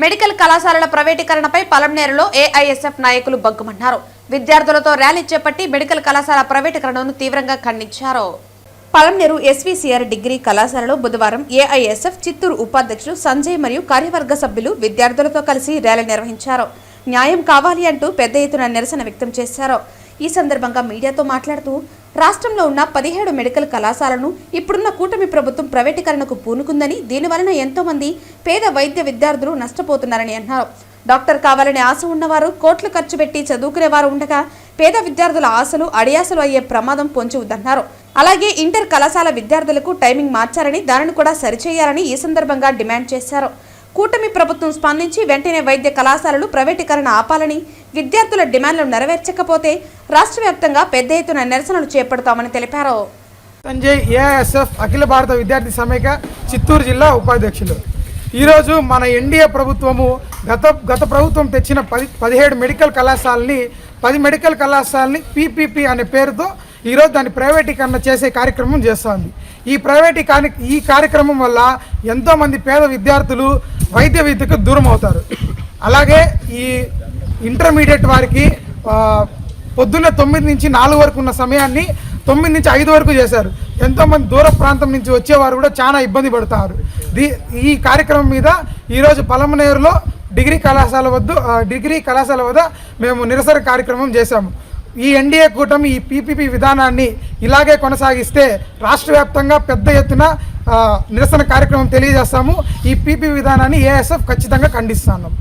Medical కళాశాలల ప్రైవేటీకరణపై పలంనేరులో AISF నాయకులు బగ్గుమన్నారు. విద్యార్థులతో ర్యాలీ చేపట్టి మెడికల్ కళాశాల ప్రైవేటీకరణను తీవ్రంగా ఖండించారు. పలంనేరు ఎస్వీసీఆర్ డిగ్రీ కళాశాలలో బుధవారం ఏఐఎస్ఎఫ్ చిత్తూరు ఉపాధ్యక్షుడు సంజయ్ మరియు కార్యవర్గ సభ్యులు విద్యార్థులతో కలిసి ర్యాలీ నిర్వహించారు. న్యాయం కావాలి అంటూ పెద్ద ఎత్తున నిరసన వ్యక్తం చేశారు. ఈ సందర్భంగా మీడియాతో మాట్లాడుతూ రాష్ట్రంలో ఉన్న పదిహేడు మెడికల్ కళాశాలను ఇప్పుడున్న కూటమి ప్రభుత్వం ప్రైవేటీకరణకు పూనుకుందని దీనివలన ఎంతోమంది పేద వైద్య విద్యార్థులు నష్టపోతున్నారని అన్నారు. డాక్టర్ కావాలనే ఆశ ఉన్నవారు కోట్లు ఖర్చు పెట్టి చదువుకునేవారు ఉండగా పేద విద్యార్థుల ఆశలు అడియాసలు అయ్యే ప్రమాదం పొంచి ఉందన్నారు. అలాగే ఇంటర్ కళాశాల విద్యార్థులకు టైమింగ్ మార్చారని దానిని కూడా సరిచేయాలని ఈ సందర్భంగా డిమాండ్ చేశారు. కూటమి ప్రభుత్వం స్పందించి వెంటనే వైద్య కళాశాలలు ప్రైవేటీకరణ ఆపాలని విద్యార్థుల డిమాండ్లు నెరవేర్చకపోతే రాష్ట్ర వ్యాప్తంగా పెద్ద ఎత్తున నిరసనలు చేపడతామని తెలిపారు. సంజయ్ ఏఐఎస్ఎఫ్ అఖిల భారత విద్యార్థి సమైక్య చిత్తూరు జిల్లా ఉపాధ్యక్షులు. ఈరోజు మన ఎన్డీఏ ప్రభుత్వము గత గత ప్రభుత్వం తెచ్చిన పది పదిహేడు మెడికల్ కళాశాలని పది మెడికల్ కళాశాలని పీపీపీ అనే పేరుతో ఈరోజు దాన్ని ప్రైవేటీకరణ చేసే కార్యక్రమం చేస్తోంది. ఈ ప్రైవేటీకరణ ఈ కార్యక్రమం వల్ల ఎంతోమంది పేద విద్యార్థులు వైద్య విద్యకు దూరం అవుతారు. అలాగే ఈ ఇంటర్మీడియట్ వారికి పొద్దున్న తొమ్మిది నుంచి నాలుగు వరకు ఉన్న సమయాన్ని తొమ్మిది నుంచి ఐదు వరకు చేశారు. ఎంతోమంది దూర ప్రాంతం నుంచి వచ్చేవారు కూడా చాలా ఇబ్బంది పడతారు. దీ ఈ కార్యక్రమం మీద ఈరోజు పలమనేరులో డిగ్రీ కళాశాల వద్ద డిగ్రీ కళాశాల వద్ద మేము నిరసన కార్యక్రమం చేశాము. ఈ ఎన్డీఏ కూటమి ఈ పీపీపీ విధానాన్ని ఇలాగే కొనసాగిస్తే రాష్ట్ర వ్యాప్తంగా పెద్ద ఎత్తున నిరసన కార్యక్రమం తెలియజేస్తాము. ఈ పీపీ విధానాన్ని ఏఎస్ఎఫ్ ఖచ్చితంగా ఖండిస్తున్నాం